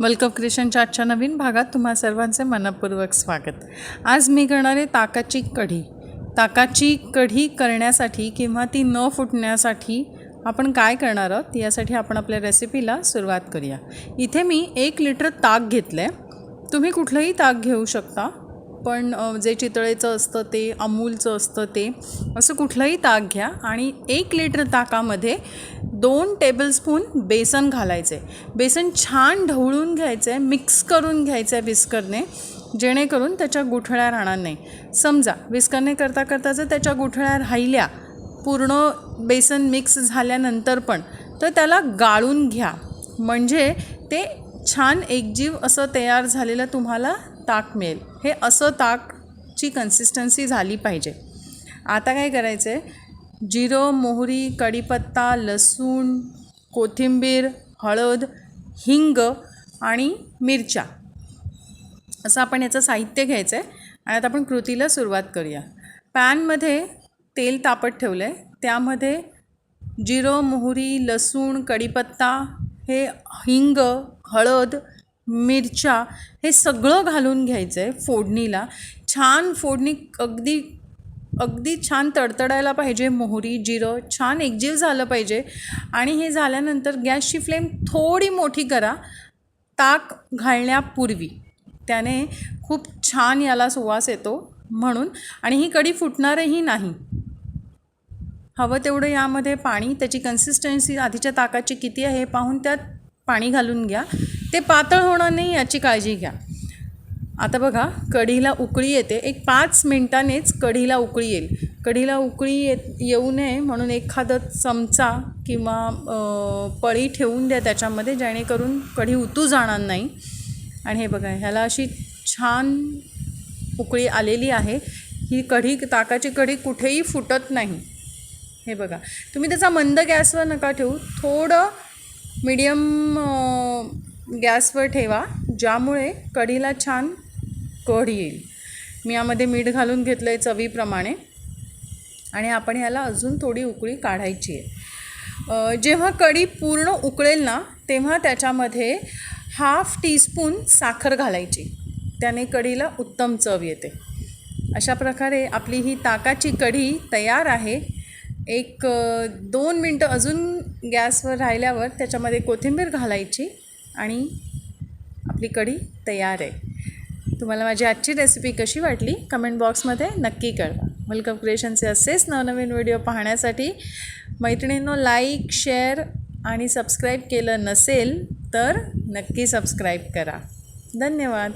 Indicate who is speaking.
Speaker 1: Welcome क्रिशनच्या आजच्या नवीन भागात तुम्हा सर्वांचे मनपूर्वक स्वागत. आज मी करणार आहे ताकाची कढी. ताकाची कढी करण्यासाठी किंवा ती न फुटण्यासाठी आपण काय करणार आहोत यासाठी आपण आपल्या रेसिपीला सुरुवात करूया. इथे मी एक लिटर ताक घेतलं आहे तुम्ही कुठलंही ताक घेऊ शकता पण जे चितळेचं असतं ते अमूलचं असतं ते असं कुठलंही ताक घ्या. आणि एक लिटर ताकामध्ये दोन टेबलस्पून बेसन घालायचे. बेसन छान ढवळून घ्यायचं आहे मिक्स करून घ्यायचं आहे विस्करने जेणेकरून त्याच्या गुठळ्या राहणार नाही. समजा विस्करने करता करता जर त्याच्या गुठळ्या राहिल्या पूर्ण बेसन मिक्स झाल्यानंतर पण तर त्याला गाळून घ्या. म्हणजे ते छान एकजीव असं तयार झालेलं तुम्हाला ताक मिळेल. हे असं ताकची कन्सिस्टन्सी झाली पाहिजे. आता काय करायचं आहे जिरं मोहरी कढीपत्ता लसूण कोथिंबीर हळद हिंग आणि मिरच्या. असं आपण याचं साहित्य घ्यायचं आहे आणि आता आपण कृतीला सुरुवात करूया. पॅनमध्ये तेल तापत ठेवलं आहे त्यामध्ये जिरं मोहरी लसूण कढीपत्ता हे हिंग हळद मिरच्या हे सगळं घालून घ्यायचं आहे फोडणीला. छान फोडणी अगदी अगदी छान तडतडायला पाहिजे मोहरी जिरं छान एकजीव झालं पाहिजे. आणि हे झाल्यानंतर गॅसची फ्लेम थोडी मोठी करा. ताक घालण्यापूर्वी. त्याने खूप छान याला सुवास येतो म्हणून. आणि ही कढी फुटणारही नाही. हवं तेवढं यामध्ये पाणी त्याची कन्सिस्टन्सी आधीच्या ताकाची किती आहे हे पाहून त्यात पाणी घालून घ्या. ते पातळ होणार नाही याची काळजी घ्या. आता बघा कढीला उकळी येते. एक पाच मिनटानेच कढीला उकळी येईल. कढीला उकळी येत येऊ नये म्हणून एखादं चमचा किंवा पळी ठेवून द्या त्याच्यामध्ये जेणेकरून कढी उतू जाणार नाही. आणि हे बघा ह्याला अशी छान उकळी आलेली आहे. ही कढी ताकाची कढी कुठेही फुटत नाही. हे बघा तुम्ही त्याचा मंद गॅसवर नका ठेवू. थोडं मीडियम गॅसवर ठेवा ज्यामुळे कढीला छान कढ येईल. मी यामध्ये मीठ घालून घेतलं आहे चवीप्रमाणे. आणि आपण ह्याला अजून थोडी उकळी काढायची आहे. जेव्हा कढी पूर्ण उकळेल ना तेव्हा त्याच्यामध्ये हाफ टीस्पून साखर घालायची. त्याने कढीला उत्तम चव येते. अशा प्रकारे आपली ही ताकाची कढी तयार आहे. एक दोन मिनटं अजून गॅसवर राहिल्यावर त्याच्यामध्ये कोथिंबीर घालायची आणि आपली कढी तयार आहे. तुम्हाला माझी आजची रेसिपी कशी वाटली कमेंट बॉक्समध्ये नक्की कळवा. वेलकम क्रिएशनचे असेच नवनवीन व्हिडिओ पाहण्यासाठी मैत्रिणींनो लाईक शेअर आणि सबस्क्राईब केलं नसेल तर नक्की सबस्क्राईब करा. धन्यवाद.